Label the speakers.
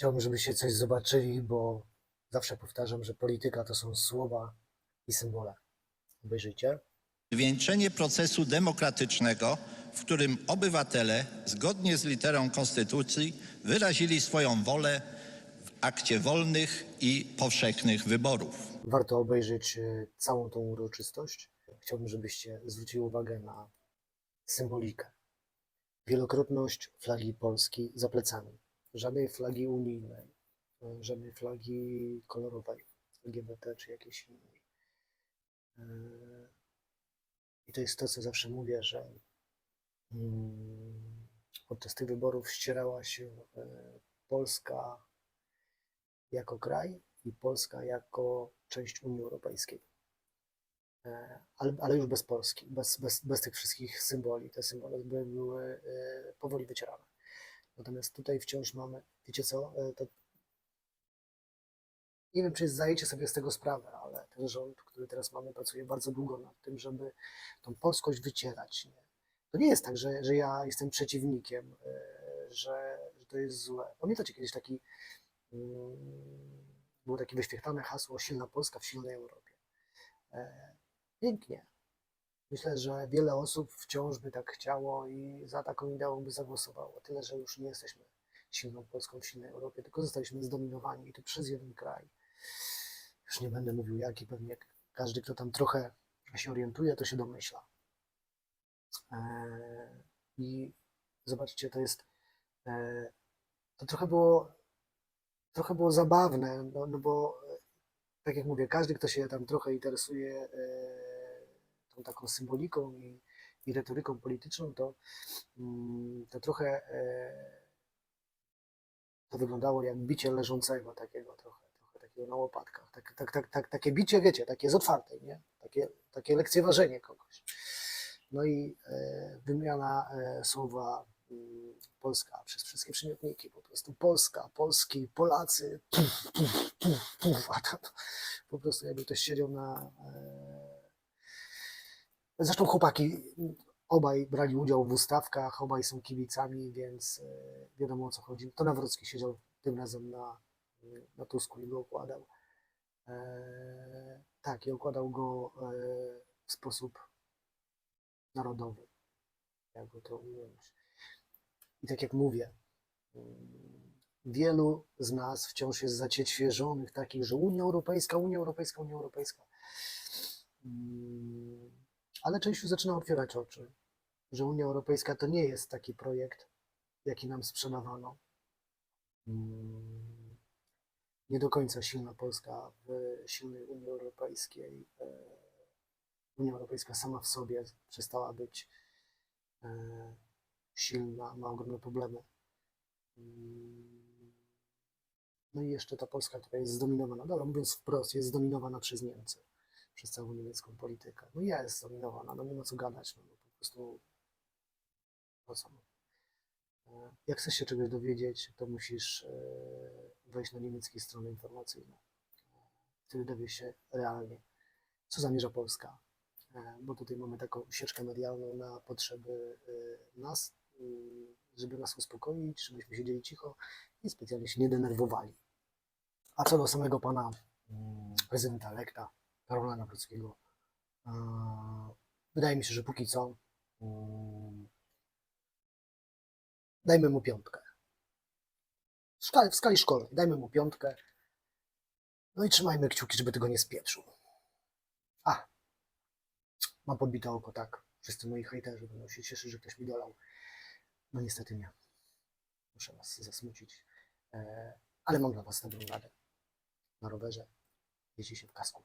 Speaker 1: Chciałbym, żebyście coś zobaczyli, bo zawsze powtarzam, że polityka to są słowa i symbole. Obejrzyjcie.
Speaker 2: Zwieńczenie procesu demokratycznego, w którym obywatele, zgodnie z literą Konstytucji, wyrazili swoją wolę w akcie wolnych i powszechnych wyborów.
Speaker 1: Warto obejrzeć e, całą tą uroczystość. Chciałbym, żebyście zwrócili uwagę na symbolikę. Wielokrotność flagi Polski za plecami. Żadnej flagi unijnej, żadnej flagi kolorowej, LGBT czy jakiejś innej. E, I to jest to, co zawsze mówię, że mm, podczas tych wyborów ścierała się e, Polska jako kraj i Polska jako część Unii Europejskiej. E, Ale, ale już bez Polski, bez, bez, bez tych wszystkich symboli. Te symbole by były powoli wycierane. Natomiast tutaj wciąż mamy, wiecie co, e, to nie wiem, czy zdajecie sobie z tego sprawę, ale ten rząd, który teraz mamy, pracuje bardzo długo nad tym, żeby tą polskość wycierać. Nie? To nie jest tak, że, że ja jestem przeciwnikiem, e, że, że to jest złe. Pamiętacie kiedyś taki, mm, było takie wyświetlane hasło silna Polska w silnej Europie. E, Pięknie. Myślę, że wiele osób wciąż by tak chciało i za taką ideą by zagłosowało. Tyle, że już nie jesteśmy silną Polską w silnej Europie, tylko zostaliśmy zdominowani i to przez jeden kraj. Już nie będę mówił jaki, pewnie każdy, kto tam trochę się orientuje, to się domyśla. Eee, I zobaczcie, to jest. eee, To trochę było, trochę było zabawne, no, no bo e, tak jak mówię, każdy, kto się tam trochę interesuje taką symboliką i, i retoryką polityczną, to, mm, to trochę e, to wyglądało jak bicie leżącego takiego trochę, trochę takiego na łopatkach. Tak, tak, tak, tak, takie bicie, wiecie, takie z otwartej, nie? Takie, takie lekceważenie kogoś. No i e, wymiana e, słowa mm, Polska przez wszystkie przymiotniki, po prostu Polska, Polski, Polacy, puf, puf, puf, puf, a tam po prostu jakby ktoś siedział na... Zresztą chłopaki obaj brali udział w ustawkach, obaj są kibicami, więc e, wiadomo o co chodzi. To Nawrocki siedział tym razem na, na Tusku i go okładał. E, tak, i okładał go e, w sposób narodowy, jakby to ująć. I tak jak mówię, mm, wielu z nas wciąż jest zaciećwierzonych takich, że Unia Europejska, Unia Europejska, Unia Europejska. Ale część już zaczyna otwierać oczy, że Unia Europejska to nie jest taki projekt, jaki nam sprzedawano. Mm, Nie do końca silna Polska w silnej Unii Europejskiej. E, Unia Europejska sama w sobie przestała być e, silna, ma ogromne problemy. Mm, No i jeszcze ta Polska, która jest zdominowana, dobra, mówiąc wprost, jest zdominowana przez Niemcy, przez całą niemiecką politykę. No jest zdominowana, no nie ma co gadać, no, po prostu po co? E, Jak chcesz się czegoś dowiedzieć, to musisz e, wejść na niemieckie strony informacyjne. Wtedy dowiesz się realnie, co zamierza Polska. E, Bo tutaj mamy taką sieczkę medialną na potrzeby e, nas, mm, żeby nas uspokoić, żebyśmy siedzieli cicho i specjalnie się nie denerwowali. A co do samego pana mm, prezydenta elekta, Karola Nawrockiego, wydaje mi się, że póki co mm, dajmy mu piątkę. W skali, w skali szkolnej dajmy mu piątkę. No i trzymajmy kciuki, żeby tego nie spieprzył. A, mam podbite oko, tak. Wszyscy moi hejterzy będą się cieszyć, że ktoś mi dolał. No niestety nie. Muszę was zasmucić. E, ale mam dla was dobrą radę. Na rowerze jeździ się w kasku.